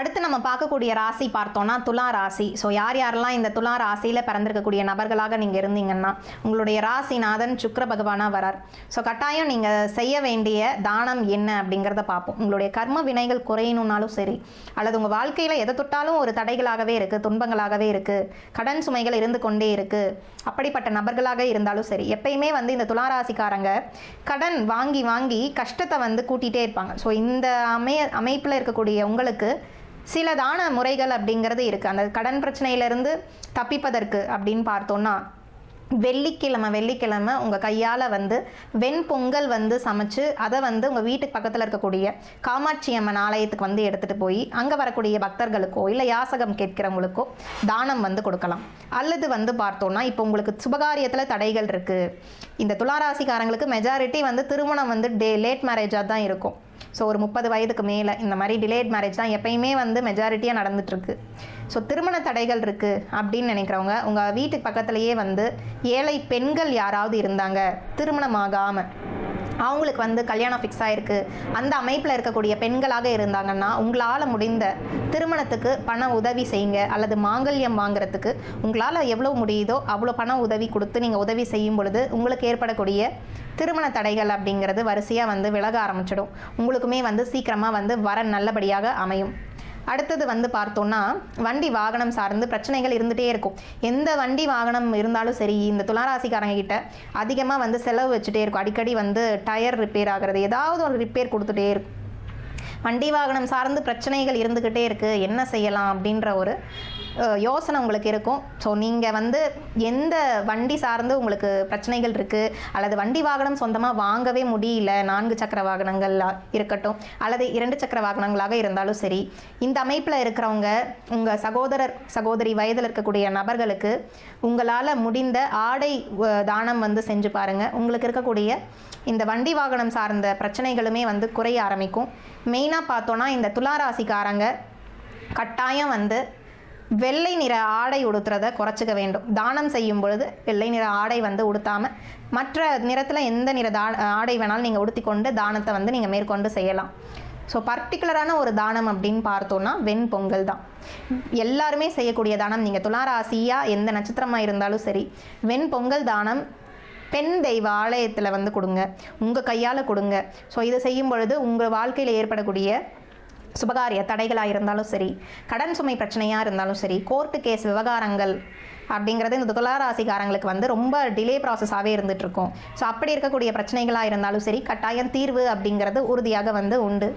அடுத்து நம்ம பார்க்கக்கூடிய ராசி பார்த்தோம்னா துலா ராசி. ஸோ யார் யாரெல்லாம் இந்த துலா ராசியில் பிறந்திருக்கக்கூடிய நபர்களாக நீங்கள் இருந்தீங்கன்னா உங்களுடைய ராசிநாதன் சுக்கர பகவானாக வரார். ஸோ கட்டாயம் நீங்கள் செய்ய வேண்டிய தானம் என்ன அப்படிங்கிறத பார்ப்போம். உங்களுடைய கர்ம வினைகள் குறையணும்னாலும் சரி அல்லது உங்கள் வாழ்க்கையில் எதை தொட்டாலும் ஒரு தடைகளாகவே இருக்குது துன்பங்களாகவே இருக்குது கடன் சுமைகள் இருந்து கொண்டே இருக்குது அப்படிப்பட்ட நபர்களாக இருந்தாலும் சரி எப்பயுமே வந்து இந்த துலா ராசிக்காரங்க கடன் வாங்கி வாங்கி கஷ்டத்தை வந்து கூட்டிகிட்டே இருப்பாங்க. ஸோ இந்த அமைய அமைப்பில் இருக்கக்கூடிய உங்களுக்கு சில தான முறைகள் அப்படிங்கிறது இருக்குது அந்த கடன் பிரச்சனையிலேருந்து தப்பிப்பதற்கு அப்படின்னு பார்த்தோன்னா வெள்ளிக்கிழமை வெள்ளிக்கிழமை உங்கள் கையால் வந்து வெண்பொங்கல் வந்து சமைச்சு அதை வந்து உங்கள் வீட்டுக்கு பக்கத்தில் இருக்கக்கூடிய காமாட்சி அம்மன் ஆலயத்துக்கு வந்து எடுத்துகிட்டு போய் அங்கே வரக்கூடிய பக்தர்களுக்கோ இல்லை யாசகம் கேட்கிறவங்களுக்கோ தானம் வந்து கொடுக்கலாம். அல்லது வந்து பார்த்தோன்னா இப்போ உங்களுக்கு சுபகாரியத்தில் தடைகள் இருக்குது இந்த துளாராசிக்காரங்களுக்கு மெஜாரிட்டி வந்து திருமணம் வந்து டே லேட் மேரேஜாக தான் இருக்கும். ஸோ ஒரு முப்பது வயதுக்கு மேலே இந்த மாதிரி டிலேட் மேரேஜ் தான் எப்பயுமே வந்து மெஜாரிட்டியாக நடந்துட்டுருக்கு. ஸோ திருமண தடைகள் இருக்குது அப்படின்னு நினைக்கிறவங்க உங்கள் வீட்டுக்கு பக்கத்துலேயே வந்து ஏழை பெண்கள் யாராவது இருந்தாங்க திருமணமாகாமல் அவங்களுக்கு வந்து கல்யாணம் ஃபிக்ஸ் ஆகிருக்கு அந்த அமைப்பில் இருக்கக்கூடிய பெண்களாக இருந்தாங்கன்னா உங்களால் முடிந்த திருமணத்துக்கு பண உதவி செய்யுங்க. அல்லது மாங்கல்யம் வாங்குறதுக்கு உங்களால் எவ்வளோ முடியுதோ அவ்வளோ பண உதவி கொடுத்து நீங்கள் உதவி செய்யும் பொழுது உங்களுக்கு ஏற்படக்கூடிய திருமண தடைகள் அப்படிங்கிறது வரிசையாக வந்து விலக ஆரம்பிச்சிடும். உங்களுக்குமே வந்து சீக்கிரமாக வந்து வர நல்லபடியாக அமையும். அடுத்தது வந்து பார்த்தோன்னா வண்டி வாகனம் சார்ந்து பிரச்சனைகள் இருந்துகிட்டே இருக்கும். எந்த வண்டி வாகனம் இருந்தாலும் சரி இந்த துளாராசிக்காரங்க கிட்ட அதிகமாக வந்து செலவு வச்சுட்டே இருக்கும். அடிக்கடி வந்து டயர் ரிப்பேர் ஆகிறது ஏதாவது ஒரு ரிப்பேர் கொடுத்துட்டே இருக்கும். வண்டி வாகனம் சார்ந்து பிரச்சனைகள் இருந்துக்கிட்டே இருக்குது என்ன செய்யலாம் அப்படின்ற ஒரு யோசனை உங்களுக்கு இருக்கும். ஸோ நீங்கள் வந்து எந்த வண்டி சார்ந்து உங்களுக்கு பிரச்சனைகள் இருக்குது அல்லது வண்டி வாகனம் சொந்தமாக வாங்கவே முடியல நான்கு சக்கர வாகனங்கள் இருக்கட்டும் அல்லது இரண்டு சக்கர வாகனங்களாக இருந்தாலும் சரி இந்த அமைப்பில் இருக்கிறவங்க உங்கள் சகோதரர் சகோதரி வயதில் இருக்கக்கூடிய நபர்களுக்கு உங்களால் முடிந்த ஆடை தானம் வந்து செஞ்சு பாருங்கள் உங்களுக்கு இருக்கக்கூடிய இந்த வண்டி வாகனம் சார்ந்த பிரச்சனைகளுமே வந்து குறைய ஆரம்பிக்கும். மெயினாக பார்த்தோன்னா இந்த துளாராசிக்காரங்க கட்டாயம் வந்து வெள்ளை நிற ஆடை உடுத்துறத குறைச்சிக்க வேண்டும். தானம் செய்யும் பொழுது வெள்ளை நிற ஆடை வந்து உடுத்தாமல் மற்ற நிறத்தில் எந்த நிற தா ஆடை வேணாலும் நீங்கள் உடுத்திக்கொண்டு தானத்தை வந்து நீங்கள் மேற்கொண்டு செய்யலாம். ஸோ பர்டிகுலரான ஒரு தானம் அப்படின்னு பார்த்தோன்னா வெண்பொங்கல் தான். எல்லாருமே செய்யக்கூடிய தானம். நீங்கள் துளாராசியாக எந்த நட்சத்திரமாக இருந்தாலும் சரி வெண்பொங்கல் தானம் பெண் தெய்வ ஆலயத்தில் வந்து கொடுங்க. உங்கள் கையால் கொடுங்க. ஸோ இதை செய்யும் பொழுது உங்கள் வாழ்க்கையில் ஏற்படக்கூடிய சுபகாரிய தடைகளாக இருந்தாலும் சரி கடன் சுமை பிரச்சனையாக இருந்தாலும் சரி கோர்ட்டு கேஸ் விவகாரங்கள் அப்படிங்கிறது இந்த துளாராசிக்காரங்களுக்கு வந்து ரொம்ப டிலே ப்ராசஸாகவே இருந்துகிட்ருக்கும். ஸோ அப்படி இருக்கக்கூடிய பிரச்சனைகளாக இருந்தாலும் சரி கட்டாயம் தீர்வு அப்படிங்கிறது உறுதியாக வந்து உண்டு.